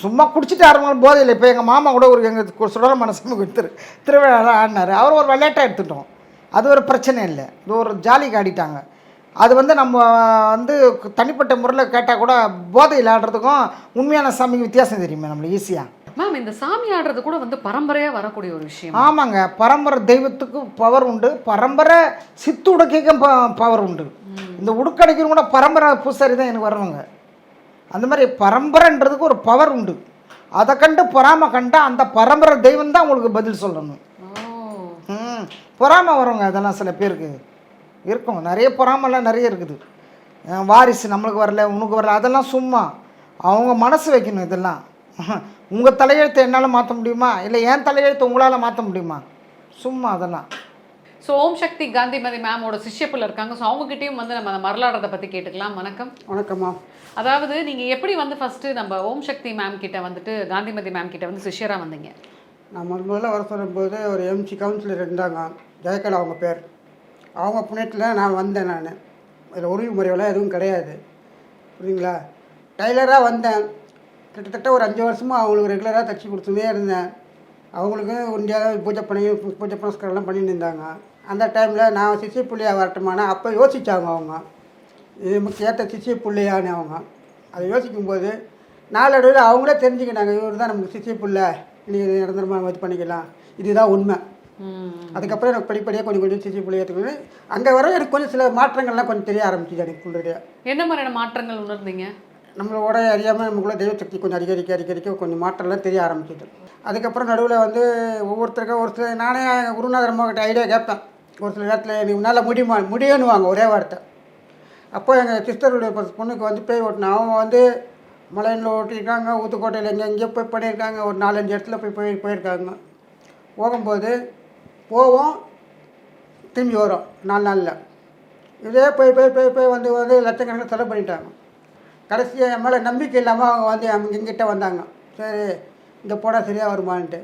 சும்மா குடிச்சிட்டு ஆடுறவங்க போதையில் இப்போ எங்கள் மாமா கூட ஒரு எங்கள் சுடல மனசாமி கொடுத்துரு. திருவிழாலாம் ஆடினார். அவர் ஒரு விளையாட்டாக எடுத்துட்டோம். அது ஒரு பிரச்சனை இல்லை. இது ஒரு ஜாலி காட்டிட்டாங்க. அது வந்து நம்ம வந்து தனிப்பட்ட முறையில் கேட்டால் கூட போதையில் ஆடுறதுக்கும் உண்மையான சாமிக்கு வித்தியாசம் தெரியுமே நம்மளுக்கு ஈஸியாக மேம் இந்த சாமி ஆடுறது கூட வந்து பரம்பரையா வரக்கூடிய ஒரு விஷயம். ஆமாங்க. பரம்பரை தெய்வத்துக்கு பவர் உண்டு. பரம்பரை சித்து உடைக்கும் பவர் உண்டு. இந்த உடுக்கடைக்கும் கூட பரம்பரை பூசாரி தான் எனக்கு வரணுங்க அந்த மாதிரி பரம்பரைன்றதுக்கு ஒரு பவர் உண்டு. அதை கண்டு பொறாம கண்டா அந்த பரம்பரை தெய்வம் தான் உங்களுக்கு பதில் சொல்லணும். ஓ. ம் பொறாம வருங்க அதெல்லாம் சில பேருக்கு. இருக்கும். நிறைய பொறாமலாம் நிறைய இருக்குது. வாரிசு நம்மளுக்கு வரல உனக்கு வரல அதெல்லாம் சும்மா. அவங்க மனசு வைக்கணும் இதெல்லாம். உங்கள் தலையெழுத்தை என்னால் மாற்ற முடியுமா? இல்லை என் தலையெழுத்தை உங்களால் மாற்ற முடியுமா? சும்மா அதெல்லாம். ஸோ ஓம் சக்தி காந்திமதி மேமோட சிஷ்யப்பில் இருக்காங்க. ஸோ அவங்ககிட்டயும் வந்து நம்ம அந்த மரலாடுறதை பற்றி கேட்டுக்கலாம். வணக்கம். வணக்கம்மா. அதாவது நீங்கள் எப்படி வந்து ஃபஸ்ட்டு நம்ம ஓம் சக்தி மேம் கிட்ட வந்துட்டு காந்திமதி மேம் கிட்ட வந்து சிஷியராக வந்தீங்க? நான் முதல் முதல்ல வர சொல்லும்போது ஒரு எம்சி கவுன்சிலர் இருந்தாங்க. ஜெயகலா அவங்க பேர். அவங்க புண்ணியத்தில் நான் வந்தேன் நான். இதில் உரிமை முறையெல்லாம் எதுவும் கிடையாது. புரியுங்களா டைலராக வந்தேன். கிட்டத்தட்ட ஒரு அஞ்சு வருஷமாக அவங்களுக்கு ரெகுலராக தச்சு கொடுத்துட்டே இருந்தேன். அவங்களுக்கு இந்தியாவில் பூஜை பண்ணி பூஜை புனஸ்காரம்லாம் பண்ணிட்டு இருந்தாங்க. அந்த டைமில் நான் சிசி புள்ளியாக வரட்டுமானா அப்போ யோசித்தாங்க அவங்க. நமக்கு ஏற்ற சிசி புள்ளியான்னு அவங்க. அதை யோசிக்கும்போது நாளடைவில் அவங்களே தெரிஞ்சுக்கிட்டாங்க இவர் தான் நமக்கு சிசி புள்ள நீ நிரந்தரமாக இது பண்ணிக்கலாம். இதுதான் உண்மை. அதுக்கப்புறம் எனக்கு படிப்படியாக கொஞ்சம் கொஞ்சம் சிசி புள்ளி ஏற்றுக்கணும் அங்கே வர எனக்கு கொஞ்சம் சில மாற்றங்கள்லாம் கொஞ்சம் தெரிய ஆரம்பிச்சிச்சு எனக்கு உள்ளே என்ன மாதிரியான மாற்றங்கள் உணர்ந்தீங்க? நம்மளோட அறியாமல் நமக்குள்ள தெய்வ சக்தி கொஞ்சம் அதிகரிக்க அதிகரிக்க கொஞ்சம் மாற்றம்லாம் தெரிய ஆரம்பிச்சிது. அதுக்கப்புறம் நடுவில் வந்து ஒவ்வொருத்தருக்கும் ஒரு சில நானே குருநாதர் அம்மா கிட்ட ஐடியா கேட்பேன். ஒரு சில நேரத்தில் எனக்கு உன்னால் முடியுமா முடியும்னுவாங்க ஒரே வார்த்தை. அப்போ எங்கள் சிஸ்டருடைய பொண்ணுக்கு வந்து பேய் ஓட்டினேன் அவங்க வந்து மலையனில் ஓட்டியிருக்காங்க ஊத்துக்கோட்டையில் எங்கே எங்கேயோ போய் பண்ணியிருக்காங்க. ஒரு நாலஞ்சு இடத்துல போய் போய் போயிருக்காங்க. போகும்போது போவோம் திரும்பி வரும் நாலு நாளில். இதே போய் போய் போய் போய் வந்து வந்து லட்சக்கணக்கில் செலவு பண்ணிட்டாங்க. கடைசியாக என் மேலே நம்பிக்கை இல்லாமல் அவங்க வந்து எங்கிட்ட வந்தாங்க. சரி இங்கே போனால் சரியாக வருமான்ட்டு.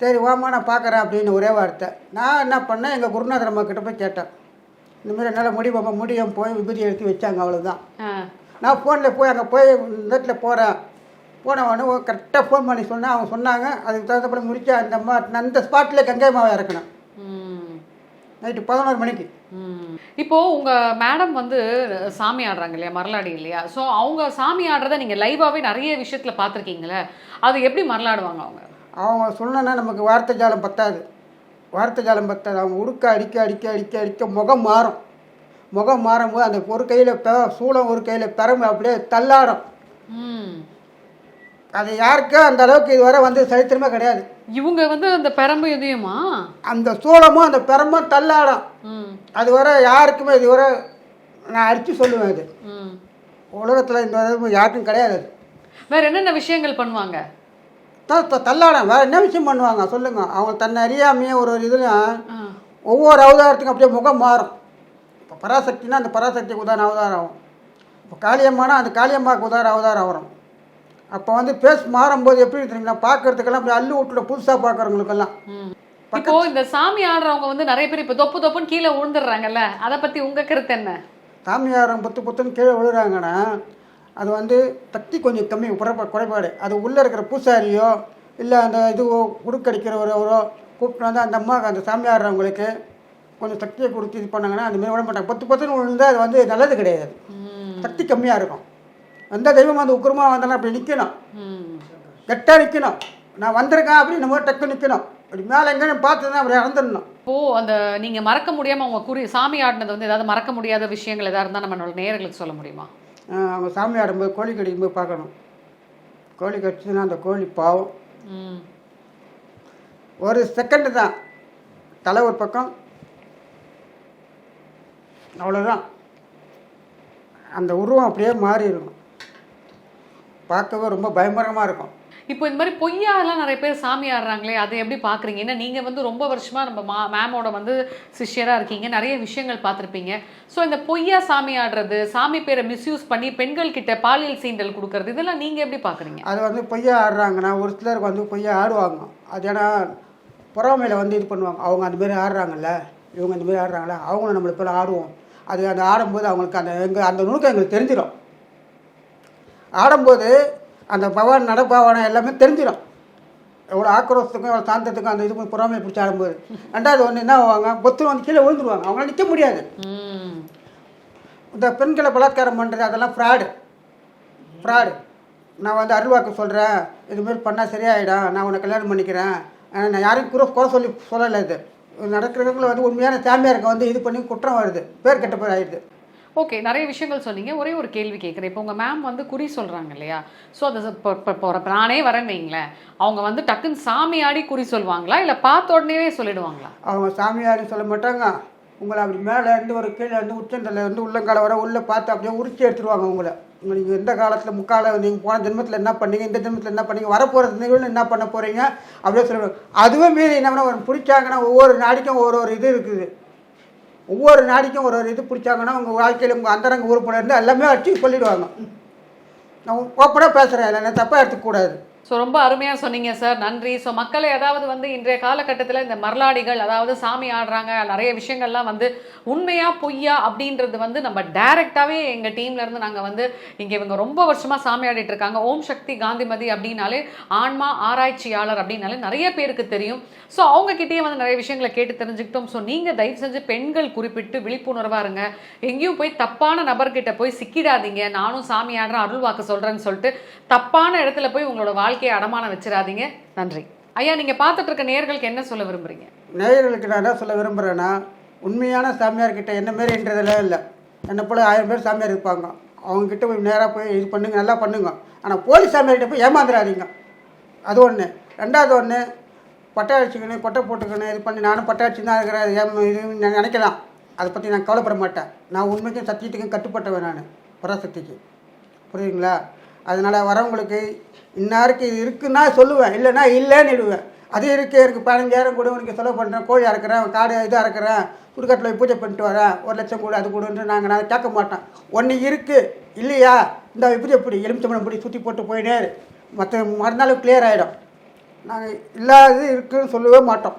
சரி ஓமா நான் பார்க்குறேன் அப்படின்னு ஒரே வார்த்தை. நான் என்ன பண்ணேன்? எங்கள் குருநாதர் அம்மா கிட்ட போய் கேட்டேன். இந்த மாதிரி என்னால் முடியுமாம்மா முடியும். போய் விபூதி எடுத்து வச்சாங்க அவ்வளோதான் நான் ஃபோனில் போய் அங்கே போய் இந்த இடத்துல போகிறேன் போன உடனே கரெக்டாக ஃபோன் பண்ணி சொன்னேன் அவங்க சொன்னாங்க. அதுக்கு தகுந்தபடி முடிச்சா அந்த மா அந்த ஸ்பாட்டில் கங்கை மாவை இறக்கணும். ம். நைட்டு பதினோரு மணிக்கு. ம். இப்போ உங்க மேடம் வந்து சாமி ஆடுறாங்க இல்லையா? மரலாடி இல்லையா? ஸோ அவங்க சாமி ஆடுறத நீங்க லைவாவே நிறைய விஷயத்துல பார்த்துருக்கீங்களே அது எப்படி மரலாடுவாங்க அவங்க? அவங்க சொன்னா நமக்கு வார்த்தை ஜாலம் பத்தாது. வார்த்தை ஜாலம் பத்தாது அவங்க உடுக்க அடிக்க அடிக்க அடிக்க அடிக்க முகம் மாறும். முகம் மாறும்போது அந்த ஒரு கையில் பெ சூளம் ஒரு கையில் பெரம்பு அப்படியே தள்ளாடும். அது யாருக்கும் அந்த அளவுக்கு இதுவரை வந்து சரித்திரமே கிடையாது. இவங்க வந்து அந்த பெரம்பு இதையுமா? அந்த சூளமும் அந்த பெரம்பும் தள்ளாடும். ம். அது வரை யாருக்குமே இதுவரை நான் அடித்து சொல்லுவேன் ம். உலகத்தில் இந்த யாருக்கும் கிடையாது அது. வேற என்னென்ன விஷயங்கள் பண்ணுவாங்க? தள்ளாடம் வேறு என்ன விஷயம் பண்ணுவாங்க? சொல்லுங்கள் அவங்க தன்னை அறியாமையே ஒரு ஒரு இதுலையும். ஒவ்வொரு அவதாரத்துக்கும் அப்படியே முகம் மாறும். இப்போ பராசக்தினா அந்த பராசக்திக்கு உதாரண அவதாரம் ஆகும். இப்போ காளியம்மானா அந்த காளியம்மாவுக்கு உதாரண அவதாரம் வரும். அப்போ வந்து பேஸ் மாறும்போது எப்படி தெரியுங்களா பார்க்கறதுக்கெல்லாம் அப்படி அள்ளு விட்டுல புதுசாக பார்க்குறவங்களுக்கெல்லாம். இப்போ இந்த சாமி ஆடுறவங்க வந்து நிறைய பேர் இப்போ தொப்பு தொப்புன்னு கீழே விழுந்துடுறாங்கல்ல? அதை பத்தி உங்க கருத்து என்ன? சாமியாரம் புத்து புத்துன்னு கீழே விழுறாங்கன்னா அது வந்து சக்தி கொஞ்சம் கம்மி குறைபா குறைபாடு. அது உள்ளே இருக்கிற பூசாரியோ இல்லை அந்த இது உடுக்கடிக்கிறவரோ கூப்பிட்டு வந்து அந்த அம்மா அந்த சாமியாடுறவங்களுக்கு கொஞ்சம் சக்தியை கொடுத்து இது பண்ணாங்கன்னா அந்த மாதிரி விட மாட்டாங்க பத்து பத்துன்னு விழுந்தா அது வந்து நல்லது கிடையாது. சக்தி கம்மியாக இருக்கும். எந்த தெய்வம் அந்த உக்குரமாக வந்தாலும் அப்படி நிற்கணும். கெட்டாக நிற்கணும் நான் வந்திருக்கேன் அப்படின்னு நம்ம டக்கு நிற்கணும் அப்படி மேலே எங்கேயும் பார்த்து தான் அப்படி இறந்துடணும். இப்போ அந்த நீங்க மறக்க முடியாம உங்க குறி சாமி ஆடினது வந்து ஏதாவது மறக்க முடியாத விஷயங்கள் ஏதாவது இருந்தா நம்ம நேயர்களுக்கு சொல்ல முடியுமா? அவங்க சாமி ஆடும்போது கோழி கடிக்கும் போது பார்க்கணும். கோழி கடிச்சுன்னா அந்த கோழி பாவம். ஒரு செகண்டு தான். தலை ஒரு பக்கம். அவ்வளோதான் அந்த உருவம் அப்படியே மாறி இருக்கும் பார்க்கவே ரொம்ப பயங்கரமாக இருக்கும். இப்போ இந்த மாதிரி பொய்யாலாம் நிறைய பேர் சாமி ஆடுறாங்களே அதை எப்படி பார்க்குறீங்க? ஏன்னா நீங்கள் வந்து ரொம்ப வருஷமாக நம்ம மா மேமோட வந்து சிஷ்யராக இருக்கீங்க நிறைய விஷயங்கள் பார்த்துருப்பீங்க. ஸோ இந்த பொய்யா சாமி ஆடுறது சாமி பேரை மிஸ்யூஸ் பண்ணி பெண்கள் கிட்ட பாலியல் சீண்டல் கொடுக்கறது இதெல்லாம் நீங்கள் எப்படி பார்க்குறீங்க? அது வந்து பொய்யா ஆடுறாங்கன்னா ஒரு சிலருக்கு வந்து பொய்யா ஆடுவாங்க. அது ஏன்னா பொறாமையில் வந்து இது பண்ணுவாங்க. அவங்க அந்தமாரி ஆடுறாங்கல்ல இவங்க அந்த மாதிரி ஆடுறாங்களா அவங்களும் நம்மளை போல ஆடுவோம். அது அந்த ஆடும்போது அவங்களுக்கு அந்த எங்கள் அந்த நுணுக்கம் எங்களுக்கு தெரிஞ்சிடும் ஆடும்போது அந்த பவான் நடப்பாவானம் எல்லாமே தெரிஞ்சிடும் எவ்வளோ ஆக்ரோஷத்துக்கும் எவ்வளோ சாந்தத்துக்கும் அந்த இது புறாமையை பிடிச்சி ஆடும்போது. ரெண்டாவது ஒன்று என்ன ஆவாங்க? பொத்து வந்து கீழே விழுந்துருவாங்க. அவங்களால நிற்க முடியாது. இந்த பெண்களை பலாத்காரம் பண்ணுறது அதெல்லாம் ஃப்ராடு ஃப்ராடு நான் வந்து அருள்வாக்கு சொல்கிறேன் இதுமாரி பண்ணால் சரியாயிடும். நான் உன்னை கல்யாணம் பண்ணிக்கிறேன். நான் யாரையும் குறை குறை சொல்லி சொல்லலை இது. நடக்கிறவங்கள வந்து உண்மையான சாமியாருக்கு வந்து இது பண்ணி குற்றம் வருது. பேர் கெட்ட பேர் ஆயிடுது. ஓகே நிறைய விஷயங்கள் சொன்னீங்க. ஒரே ஒரு கேள்வி கேட்குறேன். இப்போ உங்கள் மேம் வந்து குறி சொல்கிறாங்க இல்லையா? ஸோ அதை இப்போ இப்போ நானே வரேன் வைங்களேன். அவங்க வந்து டக்குன்னு சாமியாடி குறி சொல்லுவாங்களா இல்லை பார்த்த உடனே சொல்லிடுவாங்களா? அவங்க சாமியாடி சொல்ல மாட்டாங்க. உங்களை அப்படி மேலே இருந்து ஒரு கீழே இருந்து உச்சந்தலை வந்து உள்ளங்கால வர உள்ளே பார்த்து அப்படியே உரிச்சு எடுத்துருவாங்க உங்களை. நீங்கள் எந்த காலத்தில் முக்கால நீங்கள் போன ஜென்மத்தில் என்ன பண்ணீங்க இந்த ஜென்மத்தில் என்ன பண்ணீங்க வரப்போகிற நிகழ்வு என்ன பண்ண போகிறீங்க அப்படியே சொல்லுவாங்க அதுவே மீறி என்ன பண்ண பிடிச்சாங்கன்னா ஒவ்வொரு நாடிக்கும் ஒரு ஒரு இது இருக்குது. ஒவ்வொரு நாடிக்கும் ஒரு ஒரு இது பிடிச்சாங்கன்னா உங்கள் வாழ்க்கையில் உங்கள் அந்தரங்க உறுப்பினர் இருந்து எல்லாமே அடிச்சு சொல்லிடுவாங்க. நான் ஓப்பனாக பேசுகிறேன் இல்லை தப்பாக எடுத்துக்கூடாது ஸோ ரொம்ப அருமையாக சொன்னீங்க சார் நன்றி. ஸோ மக்களை ஏதாவது வந்து இன்றைய காலகட்டத்தில் இந்த மரலாடிகள் அதாவது சாமி ஆடுறாங்க நிறைய விஷயங்கள்லாம் வந்து உண்மையாக பொய்யா அப்படின்றது வந்து நம்ம டைரெக்டாகவே எங்கள் டீம்லேருந்து நாங்கள் வந்து இங்கே இவங்க ரொம்ப வருஷமாக சாமி ஆடிட்டு இருக்காங்க. ஓம் சக்தி காந்திமதி அப்படின்னாலே ஆன்மா ஆராய்ச்சியாளர் அப்படின்னாலே நிறைய பேருக்கு தெரியும். ஸோ அவங்கக்கிட்டேயே வந்து நிறைய விஷயங்களை கேட்டு தெரிஞ்சுக்கிட்டோம். ஸோ நீங்கள் தயவு செஞ்சு பெண்கள் குறிப்பிட்டு விழிப்புணர்வாக இருங்க. எங்கேயும் போய் தப்பான நபர்கிட்ட போய் சிக்கிடாதீங்க. நானும் சாமி ஆடுறேன் அருள் வாக்கு சொல்கிறேன்னு சொல்லிட்டு தப்பான இடத்துல போய் உங்களோட வாழ்க்கையை அடமானம் வச்சிடாதீங்க. நன்றி. ஐயா நீங்கள் பார்த்துட்டு இருக்க நேயர்களுக்கு என்ன சொல்ல விரும்புறீங்க? நேயர்களுக்கு நான் என்ன சொல்ல விரும்புகிறேன்னா உண்மையான சாமியார்கிட்ட என்ன மாரின்றதெல்லாம் இல்லை. என்னை போல ஆயிரம் பேர் சாமியார் இருப்பாங்க. அவங்கக்கிட்ட போய் நேராக போய் இது பண்ணுங்க நல்லா பண்ணுங்க. ஆனால் போலி சாமியார்கிட்ட போய் ஏமாந்துடாதீங்க. அது ஒன்று ரெண்டாவது ஒன்று பட்டை அடிச்சுக்கணும் கொட்டை போட்டுக்கணும் இது பண்ணி நானும் பட்டை அடிச்சு தான் இருக்கிறேன். ஏன் இது நான் நினைக்கலாம். அதை பற்றி நான் கவலைப்பட மாட்டேன். நான் உண்மைக்கும் சத்தியத்துக்கும் கட்டுப்பட்டவன் நான். பராசக்திக்கு. புரியுதுங்களா? அதனால் வரவங்களுக்கு இன்னாருக்கு இது இருக்குன்னா சொல்லுவேன். இல்லைன்னா இல்லைன்னு இடுவேன் அது இருக்குது இருக்குது பதினஞ்சாயிரம் கூட உனக்கு செலவு பண்ணுறேன் கோழி அறுக்கிறேன் காடு இதாக அறுக்கிறேன். சுடுகாட்டில் பூஜை பண்ணிட்டு வரேன். ஒரு லட்சம் கூட அது கூடன்ட்டு நாங்கள் நான் கேட்க மாட்டோம். ஒன்று இருக்குது இல்லையா? இந்த இப்படி எப்படி எலுமிச்சம்பழம் இப்படி சுற்றி போட்டு போயினே மற்ற மறுநாள் கிளியர் ஆகிடும் நாங்கள் இல்லாதது இருக்குன்னு சொல்லவே மாட்டோம்.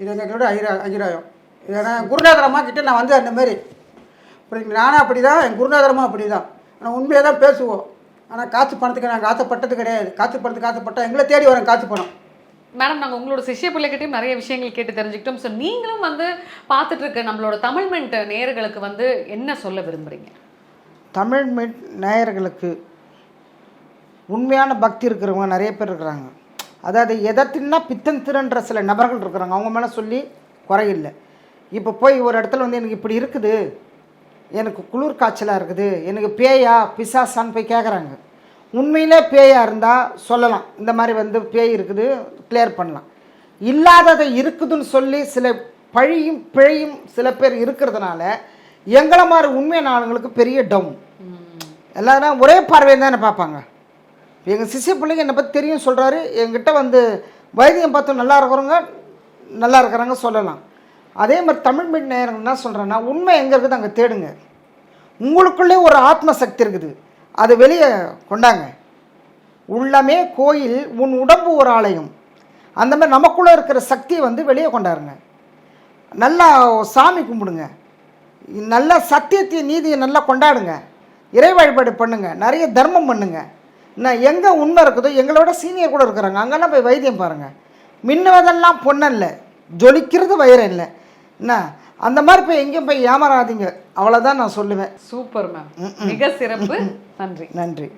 இது எங்களோட ஐரா ஐராயம் ஏன்னா குருநாதர் அம்மா நான் வந்து அந்தமாரி மாதிரி. நானும் அப்படி தான் என் குருநாதரமாக அப்படி தான் ஆனால் உண்மையாக தான் பேசுவோம். ஆனால் காசு பணத்துக்கு நாங்கள் ஆசைப்பட்டது கிடையாது. காசு பணத்துக்கு ஆசைப்பட்டா எங்களை தேடி வரேன் காசு பணம். மேடம் நாங்கள் உங்களோட சிஷ்ய பிள்ளைகிட்டையும் நிறைய விஷயங்கள் கேட்டு தெரிஞ்சுக்கிட்டோம். ஸோ நீங்களும் வந்து பார்த்துட்டு இருக்க நம்மளோட தமிழ் மென்ட் நேயர்களுக்கு வந்து என்ன சொல்ல விரும்புறீங்க? தமிழ் மிட் நேயர்களுக்கு உண்மையான பக்தி இருக்கிறவங்க நிறைய பேர் இருக்கிறாங்க. அதாவது எதை தின்னா பித்தன் திருன்ற சில நபர்கள் இருக்கிறாங்க. அவங்க மேலே சொல்லி குறையில்லை இப்போ போய் ஒரு இடத்துல வந்து எனக்கு இப்படி இருக்குது. எனக்கு குளிர் காய்ச்சலாக இருக்குது. எனக்கு பேயா பிசாசான்னு போய் கேட்குறாங்க உண்மையிலே பேயா இருந்தால் சொல்லலாம். இந்த மாதிரி வந்து பேய் இருக்குது கிளியர் பண்ணலாம். இல்லாததை இருக்குதுன்னு சொல்லி சில பழியும் பிழையும் சில பேர் இருக்கிறதுனால எங்களை மாதிரி உண்மையான ஆளுங்களுக்கு பெரிய டவுன். எல்லாரும் ஒரே பார்வையை தானே பார்ப்பாங்க. எங்கள் சிசிய பிள்ளைங்க என்னை பற்றி தெரியும் சொல்கிறாரு என்கிட்ட வந்து வைத்தியம் பார்த்து நல்லா இருக்கிறவங்க நல்லா இருக்கிறாங்க சொல்லலாம். அதே மாதிரி தமிழ் மீட் நேரம் என்ன சொல்கிறேன்னா உண்மை எங்கே இருக்குது அங்கே தேடுங்க. உங்களுக்குள்ளே ஒரு ஆத்ம சக்தி இருக்குது. அதை வெளியே கொண்டாங்க. உள்ளமே கோயில் உன் உடம்பு ஒரு ஆலயம். அந்த மாதிரி நமக்குள்ளே இருக்கிற சக்தியை வந்து வெளியே கொண்டாருங்க. நல்லா சாமி கும்பிடுங்க. நல்ல சத்தியத்தை நீதியை நல்லா கொண்டாடுங்க. இறை வழிபாடு பண்ணுங்க. நிறைய தர்மம் பண்ணுங்க. நான் எங்கே உண்மை இருக்குதோ எங்களோட சீனியர் கூட இருக்கிறாங்க. அங்கெல்லாம் போய் வைத்தியம் பாருங்கள் மின்னுவதெல்லாம் பொண்ணல்ல. ஜொலிக்கிறது வயிறு இல்லை. என்ன? அந்த மாதிரி போய் எங்கேயும் போய் ஏமாறாதீங்க. அவ்வளோதான் நான் சொல்லுவேன். Super ma'am. மிக சிறப்பு. நன்றி. நன்றி.